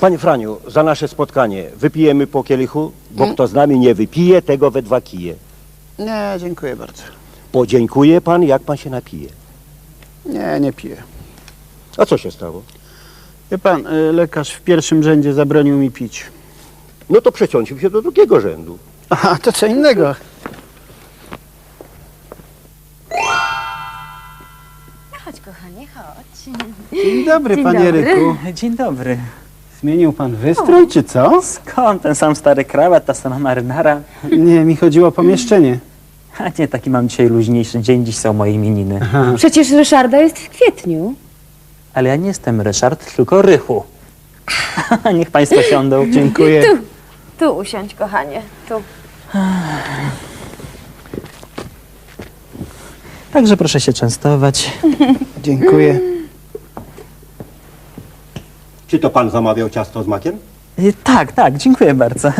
Panie Franiu, za nasze spotkanie wypijemy po kielichu, bo kto z nami nie wypije, tego we dwa kije. Nie, dziękuję bardzo. Podziękuje pan, jak pan się napije. Nie, nie piję. A co się stało? Wie pan, y, lekarz w pierwszym rzędzie zabronił mi pić. No to przeciącił się do drugiego rzędu. Aha, to co innego. Chodź, kochanie, chodź. Dzień dobry, Dzień panie dobry. Ryku. Dzień dobry. Zmienił pan wystrój, czy co? Skąd ten sam stary krawat, ta sama marynara? Nie, mi chodziło o pomieszczenie. A nie, taki mam dzisiaj luźniejszy dzień, dziś są moje imieniny. Przecież Ryszarda jest w kwietniu. Ale ja nie jestem Ryszard, tylko Rychu. Niech państwo siądą. Dziękuję. Tu, tu usiądź, kochanie, tu. Także proszę się częstować. Dziękuję. Czy to pan zamawiał ciasto z makiem? Y, Tak, tak, dziękuję bardzo.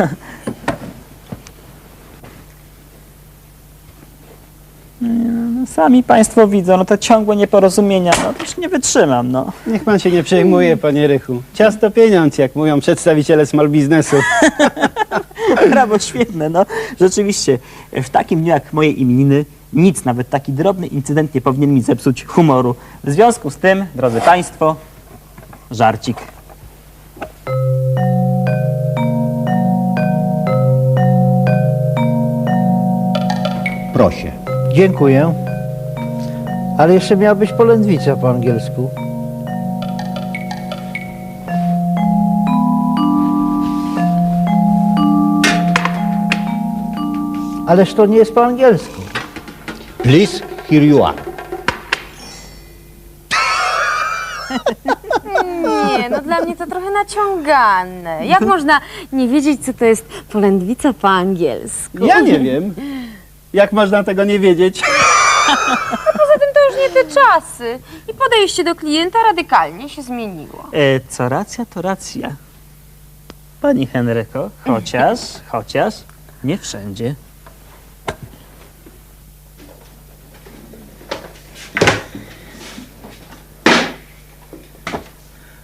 Mm, Sami państwo widzą, no to ciągłe nieporozumienia, no to już nie wytrzymam, no. Niech pan się nie przejmuje, panie Rychu. Ciasto pieniądz, jak mówią przedstawiciele small biznesu. Brawo, świetne, no. Rzeczywiście, w takim dniu jak moje imieniny, nic, nawet taki drobny incydent nie powinien mi zepsuć humoru. W związku z tym, drodzy państwo, żarcik. Dziękuję. Ale jeszcze miała być polędwica po angielsku. Ależ to nie jest po angielsku. Please, here you are. Nie, no dla mnie to trochę naciągane. Jak można nie wiedzieć, co to jest polędwica po angielsku? Ja nie wiem. Jak można tego nie wiedzieć? Poza tym to już nie te czasy. I podejście do klienta radykalnie się zmieniło. E, co racja, to racja. Pani Henryko, chociaż, chociaż, nie wszędzie.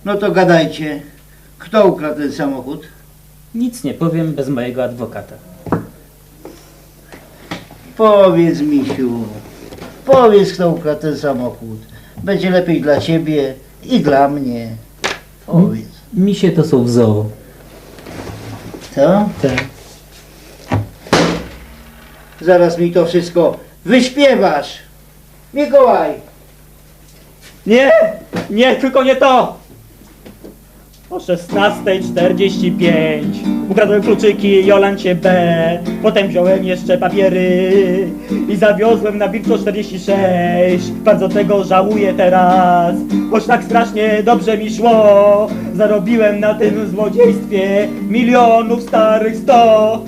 No to gadajcie. Kto ukradł ten samochód? Nic nie powiem bez mojego adwokata. Powiedz, misiu. Powiedz, kto ukradł ten samochód. Będzie lepiej dla ciebie i dla mnie. Powiedz. Misie to są w zoo. Co? Tak. Zaraz mi to wszystko wyśpiewasz. Mikołaj! Nie, nie, tylko nie to! O 16.45 ukradłem kluczyki Jolancie B. Potem wziąłem jeszcze papiery i zawiozłem na Wilczo 46. Bardzo tego żałuję teraz, choć tak strasznie dobrze mi szło. Zarobiłem na tym złodziejstwie milionów starych sto.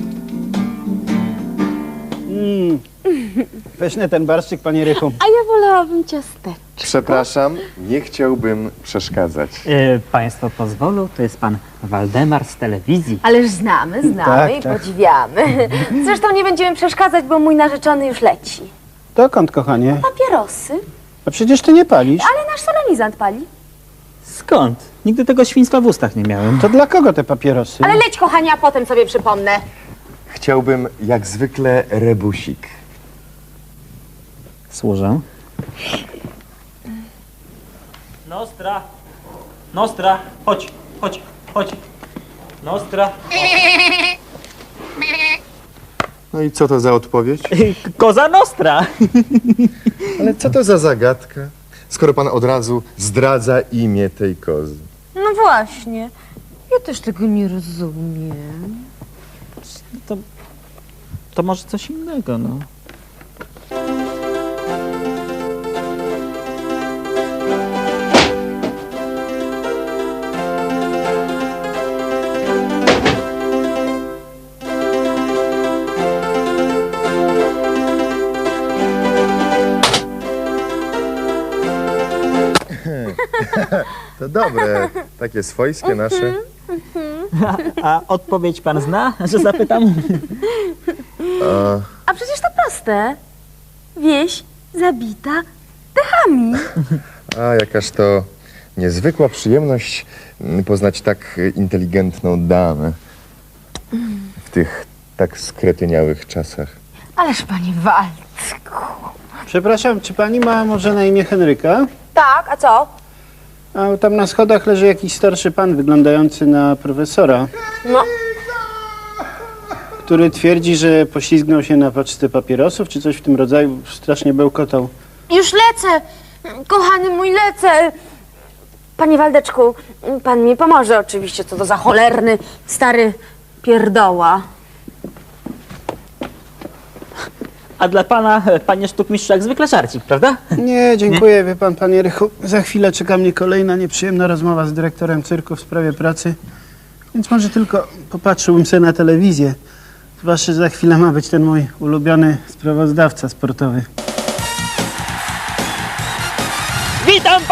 Mm. Weźmy ten barszczyk, panie Rychu. A ja wolałabym ciasteczko. Przepraszam, nie chciałbym przeszkadzać. E, państwo pozwolą, to jest pan Waldemar z telewizji. Ależ znamy, znamy Tak, i tak. podziwiamy. Zresztą nie będziemy przeszkadzać, bo mój narzeczony już leci. Dokąd, kochanie? Papierosy? A przecież ty nie palisz. Ale nasz solenizant pali. Skąd? Nigdy tego świństwa w ustach nie miałem. To dla kogo te papierosy? Ale leć, kochanie, a potem sobie przypomnę. Chciałbym jak zwykle rebusik. Służę. Nostra! Nostra! Chodź, chodź, chodź. Nostra! No i co to za odpowiedź? Koza Nostra! Ale co to za zagadka? Skoro pan od razu zdradza imię tej kozy. No właśnie. Ja też tego nie rozumiem. To, to może coś innego, no. Dobre, takie swojskie nasze. A odpowiedź pan zna, że zapytam? A, A przecież to proste. Wieś zabita dechami. a jakaż to niezwykła przyjemność mm, poznać tak inteligentną damę w tych tak skretyniałych czasach. Ależ panie Waldku. Przepraszam, czy pani ma może na imię Henryka? Tak, a co? A tam na schodach leży jakiś starszy pan wyglądający na profesora, No, który twierdzi, że poślizgnął się na paczce papierosów, czy coś w tym rodzaju. Strasznie bełkotał. już lecę. Kochany mój, lecę. Panie Waldeczku, pan mi pomoże oczywiście, co to za cholerny, stary pierdoła. A dla pana, e, panie sztukmistrzu, jak zwykle żarcik, prawda? Nie, dziękuję, wie pan, panie Rychu. Za chwilę czeka mnie kolejna nieprzyjemna rozmowa z dyrektorem cyrku w sprawie pracy, więc może tylko popatrzyłbym sobie na telewizję. Zwłaszcza, że za chwilę ma być ten mój ulubiony sprawozdawca sportowy.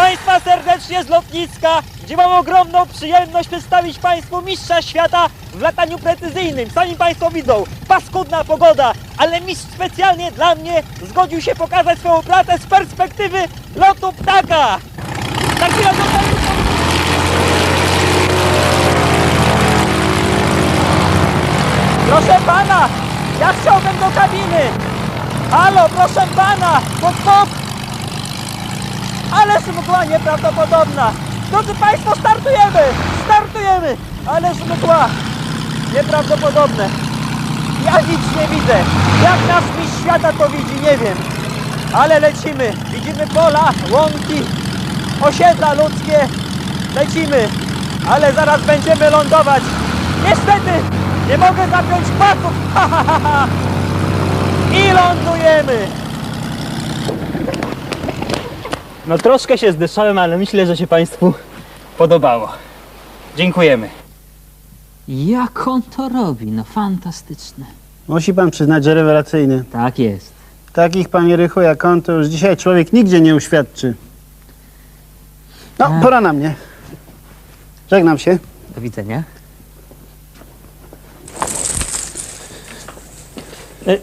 Państwa serdecznie z lotniska, gdzie mam ogromną przyjemność przedstawić Państwu mistrza świata w lataniu precyzyjnym. Sami Państwo widzą, paskudna pogoda, ale mistrz specjalnie dla mnie zgodził się pokazać swoją pracę z perspektywy lotu ptaka. Tak. Proszę Pana, ja chciałbym do kabiny. Halo, proszę Pana, pod. Ależ mgła nieprawdopodobna! Drodzy Państwo, startujemy! Startujemy! Ależ mgła! Nieprawdopodobne! Ja nic nie widzę! Jak nasz mistrz świata to widzi, nie wiem! Ale lecimy! Widzimy pola, łąki, osiedla ludzkie! Lecimy! Ale zaraz będziemy lądować! Niestety! Nie mogę zapiąć pasów! Ha, ha, ha, ha. I lądujemy! No troszkę się zdyszałem, ale myślę, że się Państwu podobało. Dziękujemy. Jak on to robi? No fantastyczne. Musi pan przyznać, że rewelacyjny. Tak jest. Takich, panie Rychu, jak on, to już dzisiaj człowiek nigdzie nie uświadczy. No, pora na mnie. Żegnam się. Do widzenia. E,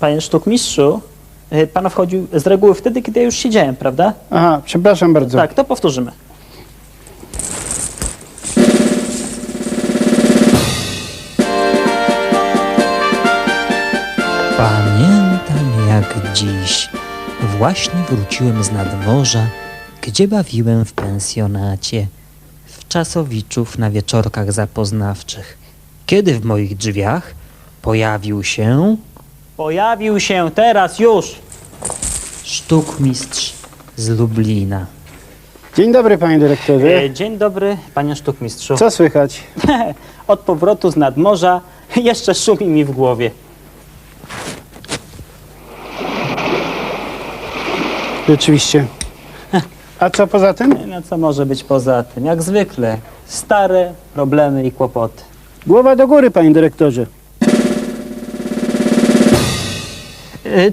Panie sztukmistrzu, Pan wchodził z reguły wtedy, kiedy ja już siedziałem, prawda? Aha, przepraszam bardzo. Tak, to powtórzymy. Pamiętam jak dziś. Właśnie wróciłem z nadmorza, gdzie bawiłem w pensjonacie, w czasowiczów na wieczorkach zapoznawczych. Kiedy w moich drzwiach pojawił się Pojawił się teraz już. sztukmistrz z Lublina. Dzień dobry, panie dyrektorze. E, Dzień dobry, Panie sztukmistrzu. Co słychać? Od powrotu z nadmorza jeszcze szumi mi w głowie. Rzeczywiście. A co poza tym? No co może być poza tym? Jak zwykle, stare problemy i kłopoty. Głowa do góry, panie dyrektorze.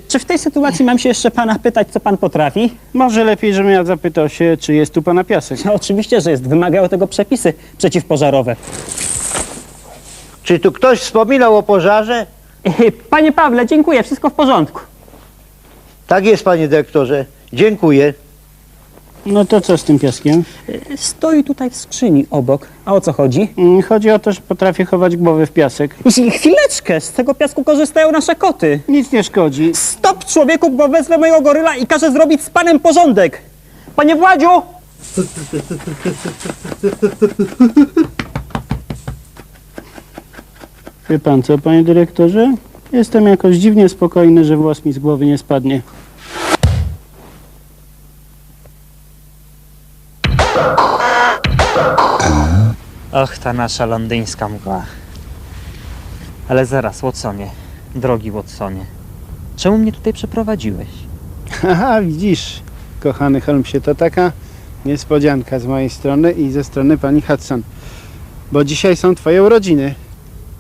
Czy w tej sytuacji mam się jeszcze Pana pytać, co Pan potrafi? Może lepiej, żebym ja zapytał się, czy jest tu pana piasek. No, oczywiście, że jest. Wymagają tego przepisy przeciwpożarowe. Czy tu ktoś wspominał o pożarze? E, Panie Pawle, dziękuję, wszystko w porządku. Tak jest, panie dyrektorze. Dziękuję. No to co z tym piaskiem? Stoi tutaj w skrzyni obok. A o co chodzi? Mm, Chodzi o to, że potrafię chować głowę w piasek. Chwileczkę, z tego piasku korzystają nasze koty. Nic nie szkodzi. Stop człowieku, bo wezmę mojego goryla i każę zrobić z panem porządek. Panie Władziu! Wie pan co, panie dyrektorze? Jestem jakoś dziwnie spokojny, że włos mi z głowy nie spadnie. Och, ta nasza londyńska mgła. Ale zaraz, Watsonie, drogi Watsonie, czemu mnie tutaj przeprowadziłeś? Aha, widzisz, kochany Holmesie, to taka niespodzianka z mojej strony i ze strony pani Hudson. Bo dzisiaj są twoje urodziny.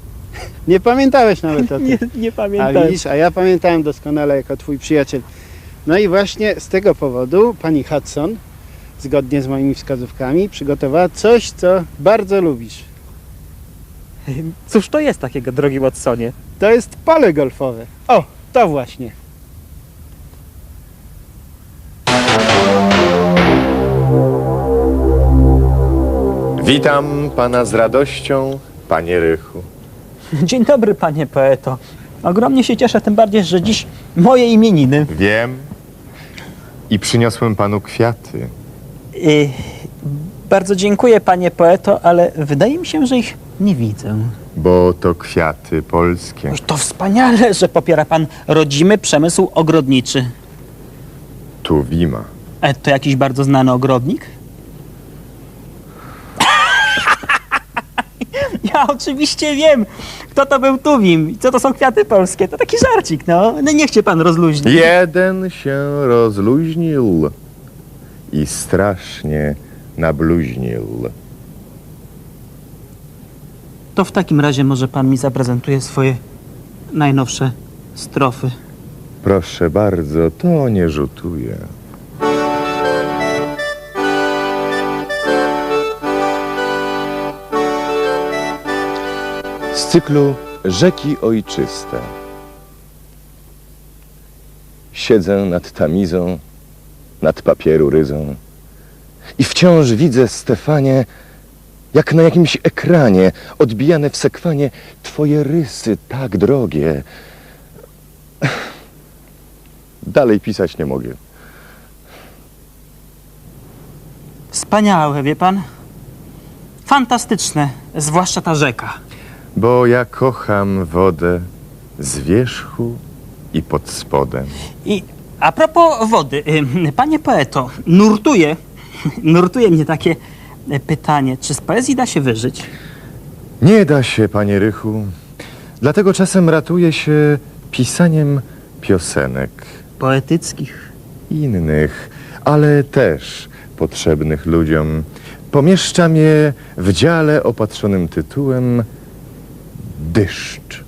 Nie pamiętałeś nawet o tym. Nie, nie A widzisz, a ja pamiętałem doskonale jako twój przyjaciel. No i właśnie z tego powodu pani Hudson, zgodnie z moimi wskazówkami, przygotowała coś, co bardzo lubisz. Cóż to jest takiego, drogi Watsonie? To jest pole golfowe. O, to właśnie. Witam pana z radością, panie Rychu. Dzień dobry, panie poeto. Ogromnie się cieszę, tym bardziej, że dziś moje imieniny. Wiem. I przyniosłem panu kwiaty. Bardzo dziękuję, panie poeto, ale wydaje mi się, że ich nie widzę. Bo to kwiaty polskie. To wspaniale, że popiera pan rodzimy przemysł ogrodniczy. Tu wima. E, to jakiś bardzo znany ogrodnik? Ja oczywiście wiem, kto to był Tuwim i co to są kwiaty polskie. To taki żarcik, no. no niech cię pan rozluźni. Jeden się rozluźnił i strasznie nabluźnił. To w takim razie może pan mi zaprezentuje swoje najnowsze strofy. Proszę bardzo, to nie rzutuje. Z cyklu Rzeki Ojczyste. Siedzę nad tamizą, nad papieru ryzą i wciąż widzę, Stefanie, jak na jakimś ekranie, odbijane w sekwanie, twoje rysy tak drogie. Dalej pisać nie mogę. Wspaniałe, wie pan? Fantastyczne, zwłaszcza ta rzeka. Bo ja kocham wodę z wierzchu i pod spodem. I a propos wody, ym, panie poeto, nurtuje, nurtuje mnie takie pytanie, czy z poezji da się wyżyć? Nie da się, panie Rychu. Dlatego czasem ratuję się pisaniem piosenek Poetyckich. innych, ale też potrzebnych ludziom. Pomieszczam je w dziale opatrzonym tytułem Dyszcz.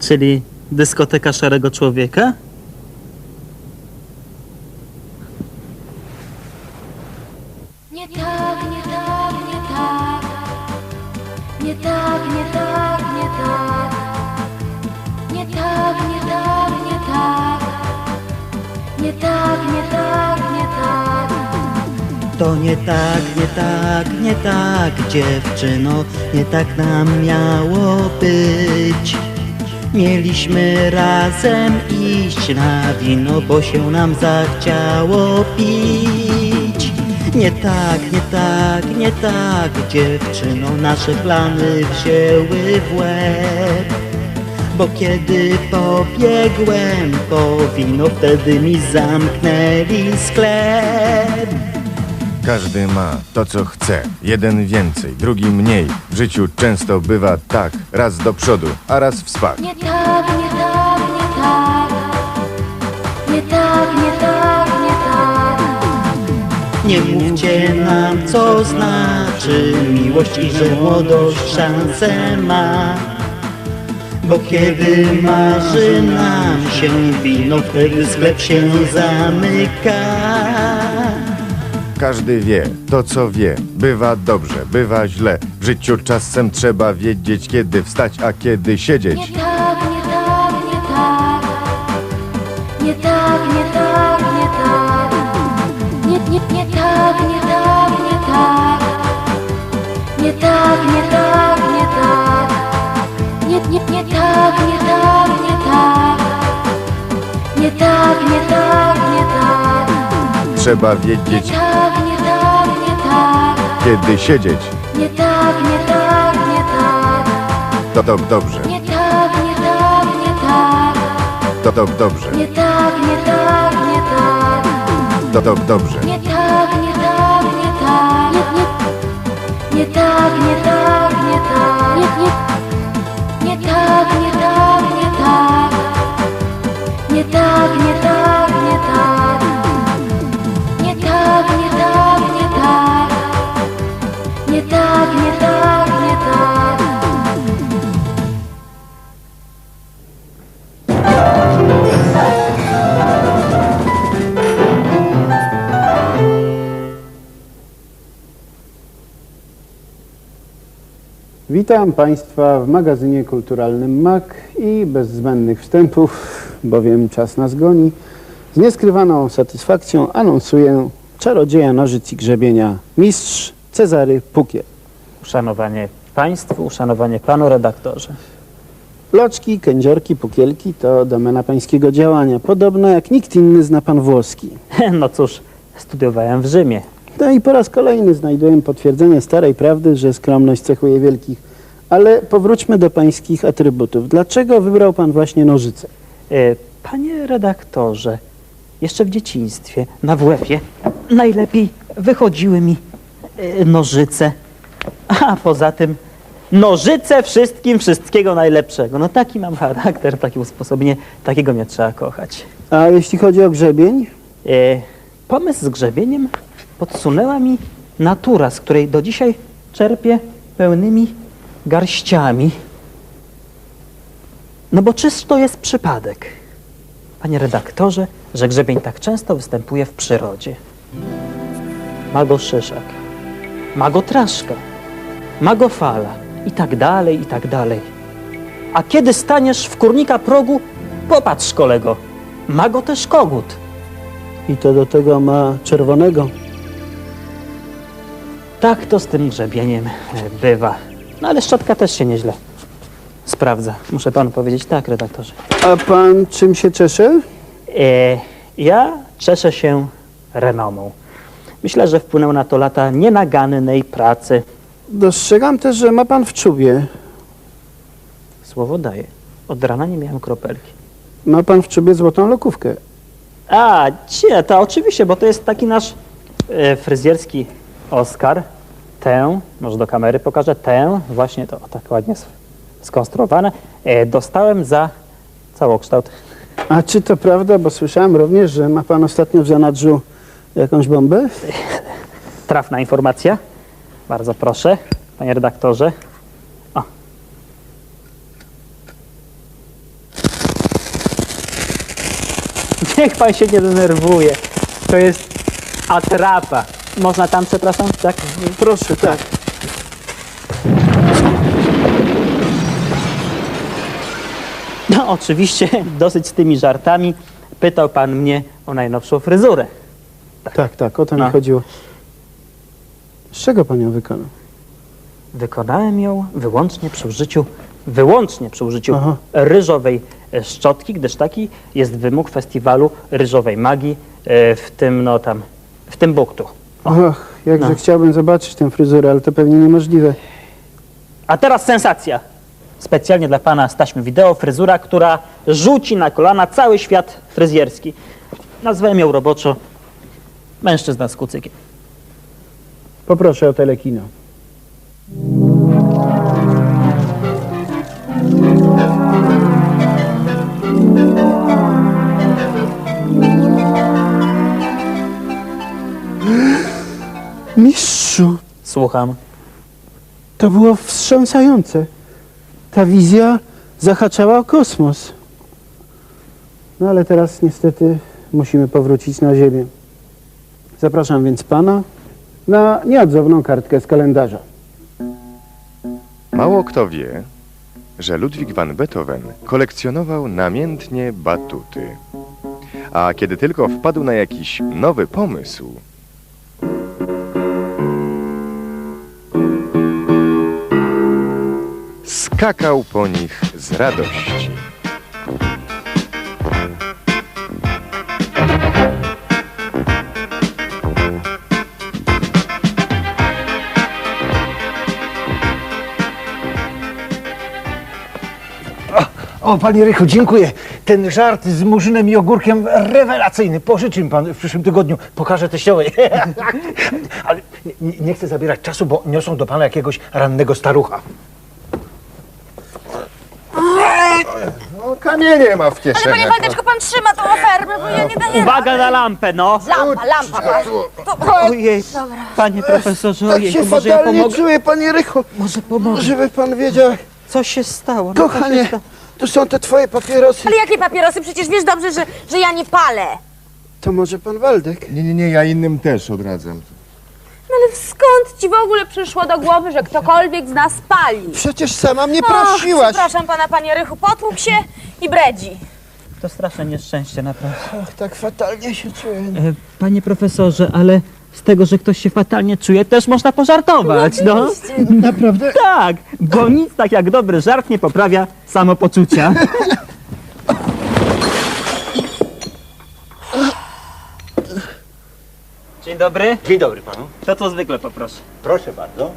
Czyli dyskoteka szarego człowieka? Nie tak, nie tak, nie tak. Nie tak, nie tak, nie tak. Nie tak, nie tak, nie tak. Nie tak, nie tak, nie tak. To nie tak, nie tak, nie tak, dziewczyno, nie tak nam miało być. Mieliśmy razem iść na wino, bo się nam zachciało pić. Nie tak, nie tak, nie tak, dziewczyno, nasze plany wzięły w łeb. Bo kiedy pobiegłem po wino, wtedy mi zamknęli sklep. Każdy ma to, co chce. Jeden więcej, drugi mniej. W życiu często bywa tak, raz do przodu, a raz w spad. Nie tak, nie tak, nie tak. Nie tak, nie tak, nie tak. Nie mówcie nam, co znaczy miłość i że młodość szansę ma. Bo kiedy marzy nam się wino, wtedy sklep się zamyka. Każdy wie to, co wie. Bywa dobrze, bywa źle. W życiu czasem trzeba wiedzieć, kiedy wstać, a kiedy siedzieć. Nie tak, nie tak, nie tak. Nie tak, nie tak, nie tak. Nie, nie, nie tak, nie tak, nie tak. Nie tak, nie tak, nie tak. Nie, nie, nie tak, nie tak, nie tak. Nie tak, nie tak, nie tak. Trzeba Nie wiedzieć, kiedy siedzieć. Nie tak, nie tak, nie tak. To do, dobrze, Nie tak, nie tak, nie tak. to do, dobrze, Nie tak, nie tak, nie tak. to do, dobrze. Nie Nie tak, nie tak, nie tak. Witam Państwa w magazynie kulturalnym MAK i bez zbędnych wstępów, bowiem czas nas goni. Z nieskrywaną satysfakcją anonsuję czarodzieja nożyc i grzebienia, mistrz Cezary Pukiel. Uszanowanie państwu, uszanowanie panu redaktorze. Loczki, kędziorki, pukielki to domena pańskiego działania. Podobno jak nikt inny zna pan włoski. No cóż, studiowałem w Rzymie. No i po raz kolejny znajduję potwierdzenie starej prawdy, że skromność cechuje wielkich. Ale powróćmy do pańskich atrybutów. Dlaczego wybrał pan właśnie nożyce? E, Panie redaktorze, jeszcze w dzieciństwie na WF-ie najlepiej wychodziły mi nożyce. A poza tym nożyce wszystkim wszystkiego najlepszego. No taki mam charakter, takie usposobienie, takiego mnie trzeba kochać. A jeśli chodzi o grzebień? E, pomysł z grzebieniem podsunęła mi natura, z której do dzisiaj czerpię pełnymi garściami. No bo czyż to jest przypadek, panie redaktorze, że grzebień tak często występuje w przyrodzie? Ma go szyszak, ma go traszka, ma go fala i tak dalej, i tak dalej. A kiedy staniesz w kurnika progu, popatrz kolego, ma go też kogut. I to do tego ma czerwonego. Tak to z tym grzebieniem e, bywa. No ale szczotka też się nieźle sprawdza. Muszę panu powiedzieć tak, redaktorze. A pan czym się czesze? E, ja cieszę się renomą. Myślę, że wpłynęły na to lata nienagannej pracy. Dostrzegam też, że ma pan w czubie. Słowo daję. Od rana nie miałem kropelki. Ma pan w czubie złotą lokówkę. A, nie, to oczywiście, bo to jest taki nasz e, fryzjerski Oscar. Tę, może do kamery pokażę, tę, właśnie to o, tak ładnie skonstruowane, e, dostałem za całokształt. A czy to prawda, bo słyszałem również, że ma pan ostatnio w zanadrzu jakąś bombę? Trafna informacja. Bardzo proszę, panie redaktorze. O. Niech pan się nie denerwuje. To jest atrapa. Można tam, przepraszam? Tak? Proszę, tak. No oczywiście, dosyć z tymi żartami. Pytał pan mnie o najnowszą fryzurę. Tak, tak, o to No. mi chodziło. Z czego pan ją wykonał? Wykonałem ją wyłącznie przy użyciu, wyłącznie przy użyciu Aha. ryżowej e, szczotki, gdyż taki jest wymóg festiwalu ryżowej magii e, w tym, no tam, w tym buktu. Och, jakże No. chciałbym zobaczyć tę fryzurę, ale to pewnie niemożliwe. A teraz sensacja. Specjalnie dla pana z taśmy wideo fryzura, która rzuci na kolana cały świat fryzjerski. Nazwałem ją roboczo mężczyzna z kucykiem. Poproszę o telekino. Mistrzu, Słucham. to było wstrząsające. Ta wizja zahaczała o kosmos. No ale teraz niestety musimy powrócić na Ziemię. Zapraszam więc pana na nieodzowną kartkę z kalendarza. Mało kto wie, że Ludwik van Beethoven kolekcjonował namiętnie batuty. A kiedy tylko wpadł na jakiś nowy pomysł, skakał po nich z radości. O, panie Rychu, dziękuję. Ten żart z murzynem i ogórkiem rewelacyjny. Pożyczy mi pan w przyszłym tygodniu. Pokażę teściowej. Ale nie, nie chcę zabierać czasu, bo niosą do pana jakiegoś rannego starucha. No, kamienie ma w Ale panie kieszeni. Waldeczku, pan trzyma tą ofermę, bo ja nie daję Uwaga na lampę, no! Lampa, lampa. Ojej, panie profesorze, Tak ojej, się może ja fatalnie pomogę? czuję, panie Rychu. Może pomogę? Żeby pan wiedział, Co się stało? No, co się kochanie, stało? To są te twoje papierosy. Ale jakie papierosy? Przecież wiesz dobrze, że, że ja nie palę. To może pan Waldek? Nie, nie, nie, ja innym też odradzam. No ale skąd ci w ogóle przyszło do głowy, że ktokolwiek z nas pali? Przecież sama mnie Och, prosiłaś. przepraszam pana, panie Rychu, potłukł się i bredzi. To straszne nieszczęście, naprawdę. Tak fatalnie się czuję. E, Panie profesorze, ale Z tego, że ktoś się fatalnie czuje, też można pożartować, no. Naprawdę? Tak, bo nic tak jak dobry żart nie poprawia samopoczucia. Dzień dobry. Dzień dobry panu. To co zwykle poproszę. Proszę bardzo.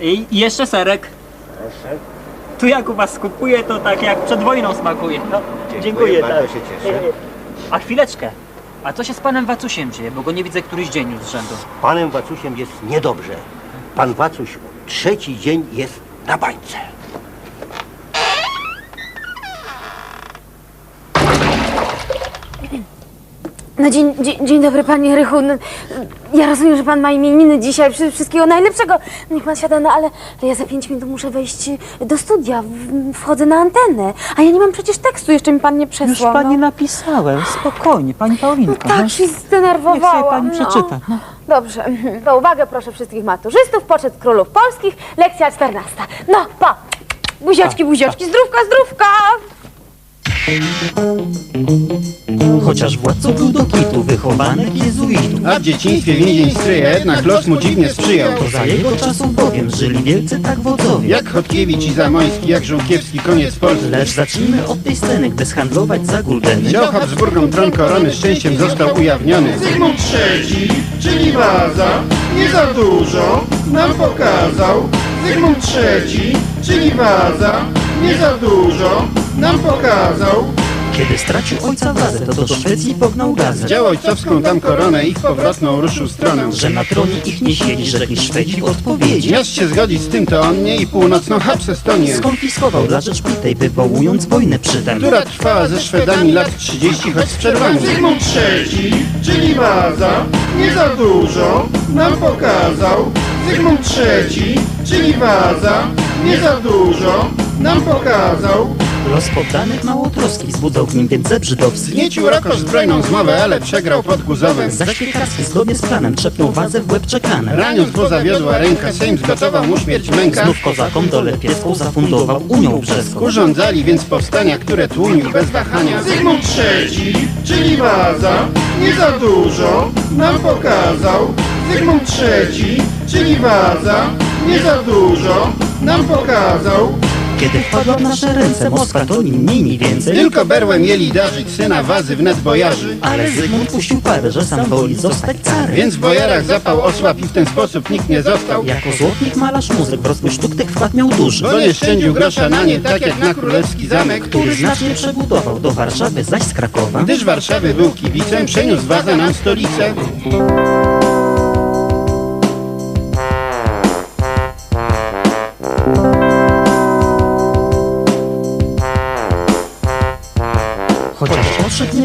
I i jeszcze serek. Proszę. Tu jak u was skupuję, to tak jak przed wojną smakuje. No, dziękuję, bardzo tak. się cieszę. A chwileczkę. A co się z panem Wacusiem dzieje? Bo go nie widzę któryś dzień już z rzędu. Panem Wacusiem jest niedobrze. Pan Wacuś trzeci dzień jest na bańce. No dzień, dzień, dzień dobry, panie Rychu. No, ja rozumiem, że pan ma imieniny dzisiaj. Wszy- Wszystkiego najlepszego. Niech pan siada, no ale ja za pięć minut muszę wejść do studia. W- Wchodzę na antenę. A ja nie mam przecież tekstu, jeszcze mi pan nie Już przesłał. pani no. napisałem, spokojnie, pani Paulinko. No tak się Niech zdenerwowałam. sobie pani no. przeczyta. No. Dobrze, to uwagę proszę wszystkich maturzystów, poczet królów polskich, lekcja 14. No, pa! Buziaczki, buziaczki, zdrówka, zdrówka! Chociaż władcą był do kitu, wychowanek jezuitów. A w dzieciństwie więzień stryja, jednak los mu dziwnie sprzyjał. To za jego czasów bowiem żyli wielcy tak wodzowie. Jak Chodkiewicz i Zamoński, jak Żółkiewski, koniec Polski. Lecz zacznijmy od tej sceny, gdy zhandlować za guldeny. Wziął Habsburgom tron korony, szczęściem został ujawniony. Zygmunt III, czyli Waza, nie za dużo nam pokazał. Zygmunt III, czyli Waza, nie za dużo nam pokazał. Kiedy stracił ojca wazę, to do Szwecji pognał gazę. Wziął ojcowską tam koronę i w powrotną ruszył stronę. Że na tronie ich nie siedzi, rzekli Szwedzi w odpowiedzi. Miast się zgodzić z tym to on nie i północną Habsestonię, Skonfiskował dla Rzeczpitej, wywołując wojnę przytem. która trwała ze Szwedami lat 30, choć z przerwami. Zygmunt III, czyli Waza, nie za dużo nam pokazał. Zygmunt III, czyli Waza, nie za dużo nam pokazał. Los poddanych małotroski wzbudzał w nim więc zebrzydowski. Zniecił Rokosz zbrojną zmowę, ale przegrał pod Guzowem. Zaś piekarski zgodnie z planem trzepnął wazę w łeb czekanem. Raniąc go zawiodła ręka, Sejm zgotował mu śmierć męka. Znów kozakom dolę pieską zafundował Unią Brzeską. Urządzali więc powstania, które tłumił bez wahania. Zygmunt III, czyli Waza, nie za dużo nam pokazał. Zygmunt III, czyli Waza, nie za dużo nam pokazał. Kiedy wpadła w nasze ręce Moskwa, to ni mniej ni więcej. Tylko berłem mieli darzyć syna wazy wnet bojarzy. Ale Zygmunt puścił parę, że sam woli zostać carem. Więc w bojarach zapał osłab i w ten sposób nikt nie został. Jako złotnik, malarz, muzyk rozwój sztuk tych wkład miał duży. Bo nie szczędził grosza na nie, tak jak na królewski zamek, Który znacznie przebudował do Warszawy, zaś z Krakowa. Gdyż Warszawy był kibicem, przeniósł waza nam stolicę. Chociaż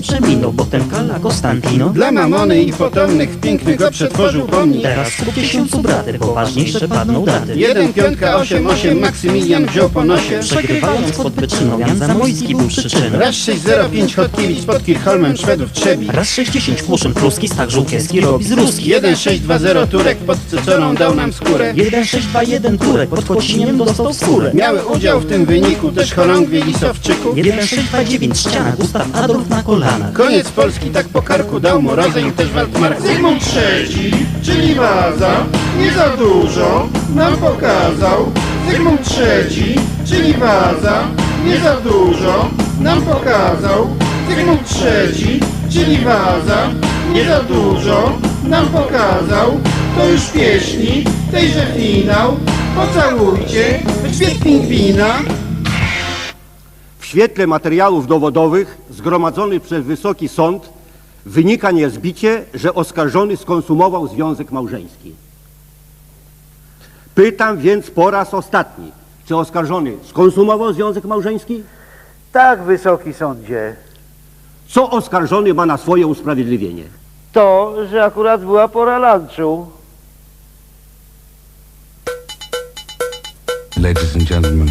nie przeminął, potem Kala Konstantino. Dla mamony i potomnych pięknych go przetworzył pomnik. Teraz po tysiącu braty, poważniejsze padną daty. Jeden piątka osiem osiem Maksymilian wziął po nosie. Przegrywając pod Byczyną, Jan Zamojski był przyczyną. Raz 605 Chodkiewicz pod Kirchholmem Szwedów trzebi. Raz 60 Kłuszyn Pruski, Stach Żółkiewski robi z Ruski. 1620 Turek pod Cycorą dał nam skórę. 1621 Turek pod Chociniem dostał skórę. Miały udział w tym wyniku też chorągwie Lisowczyków. 1629 ściana Gustaw Adolf na Koniec Polski tak po karku dał mu rozejm też Waldmark. Zygmunt III, czyli Waza, nie za dużo nam pokazał. Zygmunt III, czyli Waza, nie za dużo nam pokazał. Zygmunt III, czyli Waza, nie za dużo nam pokazał. To już pieśni, tejże finał. Pocałujcie grzbiet pingwina. W świetle materiałów dowodowych zgromadzonych przez Wysoki Sąd wynika niezbicie, że oskarżony skonsumował związek małżeński. Pytam więc po raz ostatni, czy oskarżony skonsumował związek małżeński? Tak, wysoki sądzie. Co oskarżony ma na swoje usprawiedliwienie? To, że akurat była pora lunchu. Ladies and gentlemen,